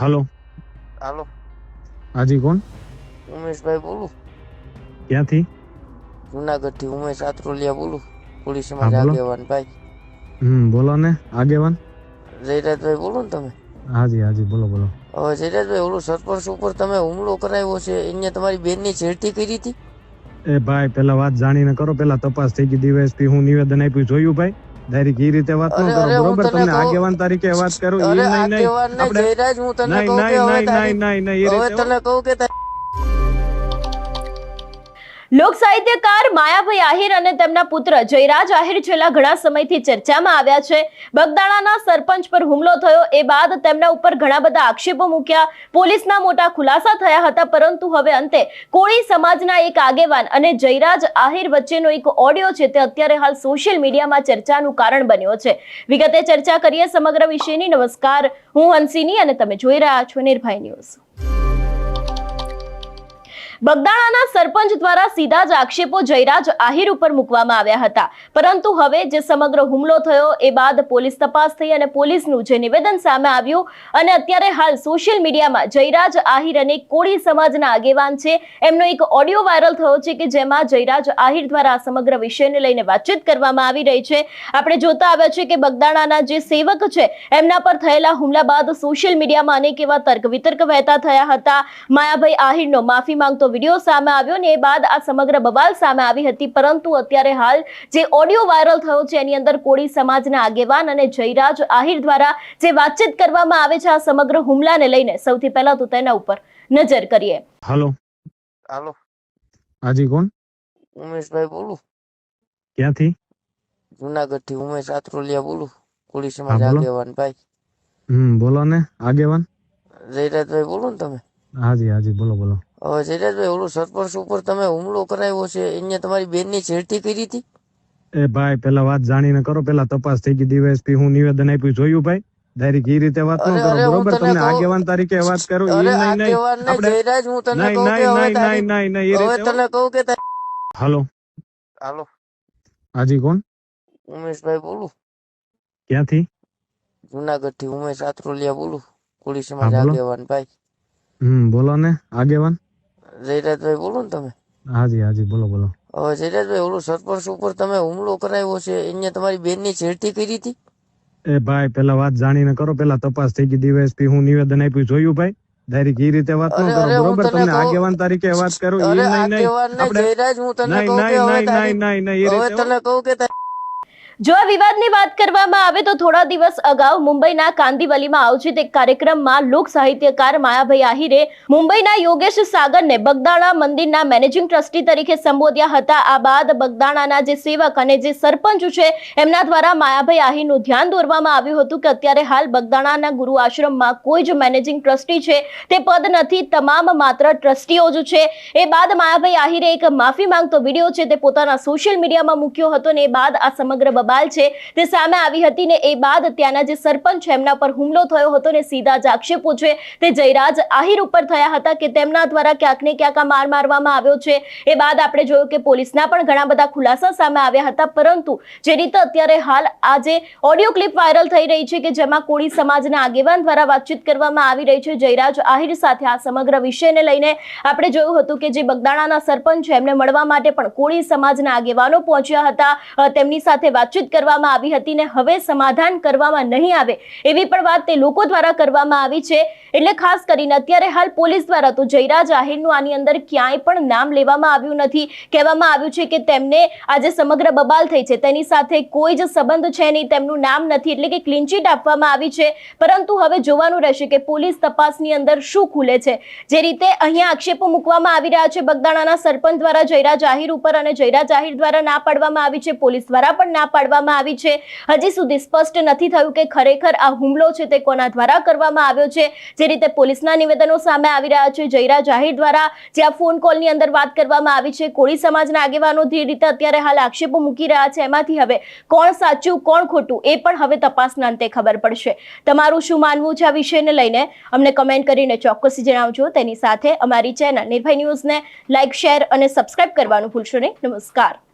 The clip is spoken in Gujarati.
હાલો હાલો હાજી કોણ? ઉમેશભાઈ બોલું? ક્યાંથી? જુનાગઢથી ઉમેશ આત્રોલિયા બોલું. પોલીસ સમાજ આગેવાન ભાઈ. હમ બોલો ને. આગેવાન? જયરાજભાઈ બોલો ને તમે? હાજી હાજી બોલો બોલો. હવે જયરાજભાઈ ઓલું સરપંચ ઉપર તમે હુમલો કરાવ્યો છે અહીંયા તમારી બેનની છેડતી કરી હતી? એ ભાઈ પેલા વાત જાણીને કરો. પેલા તપાસ થઈ ગઈ. ડીવાયએસપી હું નિવેદન આપ્યું. જોયું ભાઈ? ડાયરેક્ટ એ રીતે વાત ન કરો બરોબર? તમને આગેવાન તરીકે વાત કરું એ નહીં નહીં. આપણે- હું તને કહું કે હવે તને કહું કે લોક સાહિત્યકાર માયાભાઈ આહિર અને તેમના પુત્ર જયરાજ આહિર છેલ્લા ઘણા સમયથી ચર્ચામાં આવ્યા છે. બગદાણાના સરપંચ પર હુમલો થયો. એ બાદ તેમના ઉપર ઘણા બધા આક્ષેપો મૂક્યા. પોલીસના મોટા ખુલાસા થયા હતા, પરંતુ હવે અંતે કોળી સમાજના એક આગેવાન અને જયરાજ આહિર વચ્ચેનો એક ઓડિયો છે તે અત્યારે હાલ સોશિયલ મીડિયામાં ચર્ચાનું કારણ બન્યો છે. વિગતે ચર્ચા કરીએ સમગ્ર વિષયની. નમસ્કાર. હું હંસિની અને તમે જોઈ રહ્યા છો નિર્ભય ન્યૂઝ. બગદાણાના સરપંચ દ્વારા સીધા જ આક્ષેપો જયરાજ આહિર ઉપર મૂકવામાં આવ્યા હતા. પરંતુ હવે જે સમગ્ર હુમલો થયો એ બાદ પોલીસ તપાસ થઈ અને પોલીસનું જે નિવેદન સામે આવ્યું અને અત્યારે હાલ સોશિયલ મીડિયામાં જયરાજ આહિર અને કોળી સમાજના આગેવાન છે. એમનો એક ઓડિયો વાયરલ થયો છે કે જેમાં જયરાજ આહિર દ્વારા આ સમગ્ર વિષયને લઈને વાતચીત કરવામાં આવી રહી છે. આપણે જોતા આવ્યા છે કે બગદાણાના જે સેવક છે, એમના પર થયેલા હુમલા બાદ સોશિયલ મીડિયામાં અનેક એવા તર્ક વિતર્ક વહેતા થયા હતા. માયાભાઈ આહિરનો માફી માંગતો વીડિયો સામે આવ્યો ને એ બાદ આ સમગ્ર બબાલ સામે આવી હતી. પરંતુ અત્યારે હાલ જે ઓડિયો વાયરલ થયો છે એની અંદર કોળી સમાજના આગેવાન અને જયરાજ આહિર દ્વારા જે વાતચીત કરવામાં આવે છે આ સમગ્ર હુમલાને લઈને. સૌથી પહેલા તો તેના ઉપર નજર કરીએ. હાલો. હાલો. હાજી કોણ? ઉમેશભાઈ બોલું. ક્યાંથી? જુનાગઢથી ઉમેશ આત્રોલિયા બોલું. કોળી સમાજ આગેવાન ભાઈ હમ બોલો ને. આગેવાન? જયરાજભાઈ બોલો ને તમે. હાજી હાજી બોલો બોલો. જયરાજભાઈ ઓલું સરપંચ ઉપર તમે હુમલો કરાવ્યો છે એને તમારી બેનની છેડતી કરી હતી? એ ભાઈ પેલા વાત જાણીને કરો પેલા તપાસ થઈ ગઈ. ડીવાયએસપી હું નિવેદન આપ્યું જોયું ભાઈ? ડાયરેક્ટ એ રીતે વાત ન કરો બરોબર? તમને આગેવાન તરીકે વાત કરો એ નહીં નહીં. આપણે- જયરાજ હું તને કહું કે હવે તારી- નહીં નહીં હવે તને કહું કે હાલો. હાલો. હાજી કોણ? ઉમેશભાઈ બોલું. ક્યાંથી? જુનાગઢથી ઉમેશ આત્રોલિયા બોલું. કોળી સમાજ આગેવાન ભાઈ. હમ બોલો ને આગેવાન. જયરાજભાઈ બોલો ને તમે. હાજી હાજી બોલો બોલો. હવે જયરાજભાઈ ઓલું સરપંચ ઉપર તમે હુમલો કરાવ્યો છે અહીંયા તમારી બેનની છેડતી કરી હતી? એ ભાઈ પેલા વાત જાણીને કરો પેલા તપાસ થઈ ગઈ. ડીવાયએસપી હું નિવેદન આપ્યું જોયું ભાઈ? ડાયરેક્ટ એ રીતે વાત ન કરો બરોબર? તમને આગેવાન તરીકે વાત કરું એ નહીં નહીં. આપણે- જયરાજ હું તને કહું કે હવે તને કહું કે જો આ વિવાદની વાત કરવામાં આવે તો થોડા દિવસ અગાઉ મુંબઈના કાંદીવલીમાં આયોજિત એક કાર્યક્રમમાં લોક સાહિત્યકાર માયાભાઈ આહિરે મુંબઈના યોગેશ સાગરને બગદાણા મંદિરના મેનેજિંગ ટ્રસ્ટી તરીકે સંબોધ્યા હતા. આ બાદ બગદાણાના જે સેવક અને જે સરપંચ છે, એમના દ્વારા માયાભાઈ આહિરનું ધ્યાન દોરવામાં આવ્યું હતું કે અત્યારે હાલ બગદાણાના ગુરુ આશ્રમમાં કોઈ જ મેનેજિંગ ટ્રસ્ટી છે, તે પદ નથી, તમામ માત્ર ટ્રસ્ટીઓ જ છે. એ બાદ માયાભાઈ આહિરે એક માફી માંગતો વીડિયો છે, તે પોતાના સોશિયલ મીડિયામાં મૂક્યો હતો ને એ બાદ આ સમગ્ર બબાલ છે. તે સામે આવી હતી ને એ બાદ ત્યાંના જે સરપંચ એમના પર હુમલો થયો હતો ને સીધા જ આક્ષેપો છે. તે જયરાજ આહિર ઉપર થયા હતા કે તેમના દ્વારા ક્યાંક ને ક્યાંક માર મારવામાં આવ્યો છે. એ બાદ આપણે જોયું કે પોલીસના પણ ઘણા બધા ખુલાસા સામે આવ્યા હતા, પરંતુ જે રીતે અત્યારે હાલ આ ઓડિયો ક્લિપ વાયરલ થઈ રહી છે કે જેમાં કોળી સમાજના આગેવાન દ્વારા વાતચીત કરવામાં આવી રહી છે, જયરાજ આહિર સાથે આ સમગ્ર વિષયને લઈને આપણે જોયું હતું કે જે બગદાણાના સરપંચ છે, એમને મળવા માટે પણ કોળી સમાજના આગેવાનો પહોંચ્યા હતા. તેમની સાથે વાતચીત કરવામાં આવી હતી ને હવે સમાધાન કરવામાં નહીં આવે એવી પણ વાત તે લોકો દ્વારા કરવામાં આવી છે. એટલે ખાસ કરીને અત્યારે હાલ પોલીસ દ્વારા તો જયરાજ આહિરનું આની અંદર ક્યાંય પણ નામ લેવામાં આવ્યું નથી. કહેવામાં આવ્યું છે કે તેમને આજે સમગ્ર બબાલ થઈ છે. તેની સાથે કોઈ જ સંબંધ છે નહીં. તેમનું નામ નથી. એટલે કે ક્લીન ચીટ આપવામાં આવી છે. પરંતુ હવે જોવાનું રહેશે કે પોલીસ તપાસની અંદર શું ખુલે છે. જે રીતે અહીંયા આક્ષેપો મૂકવામાં આવી રહ્યા છે બગદાણાના સરપંચ દ્વારા જયરાજ આહિર ઉપર અને જયરાજ આહિર દ્વારા ના પાડવામાં આવી છે. પોલીસ દ્વારા પણ ના પાડવામાં આવી છે. હજી સુધી સ્પષ્ટ નથી થયું કે ખરેખર આ હુમલો છે તે કોના દ્વારા કરવામાં આવ્યો છે. જે રીતે પોલીસના નિવેદનો સામે આવી રહ્યા છે. જયરા જાહેર દ્વારા જે ફોન કોલની અંદર વાત કરવામાં આવી છે. કોળી સમાજના આગેવાનો જે રીતે અત્યારે હાલ આક્ષેપો મૂકી રહ્યા છે, એમાંથી હવે કોણ સાચું, કોણ ખોટું, એ પણ હવે તપાસના અંતે ખબર પડશે. તમારું શું માનવું છે આ વિષયને લઈને? અમને કમેન્ટ કરીને ચોક્કસ જણાવજો. તેની સાથે અમારી ચેનલ નિર્ભય ન્યૂઝને લાઇક શેર અને સબસ્ક્રાઇબ કરવાનું ભૂલશો નહીં. નમસ્કાર.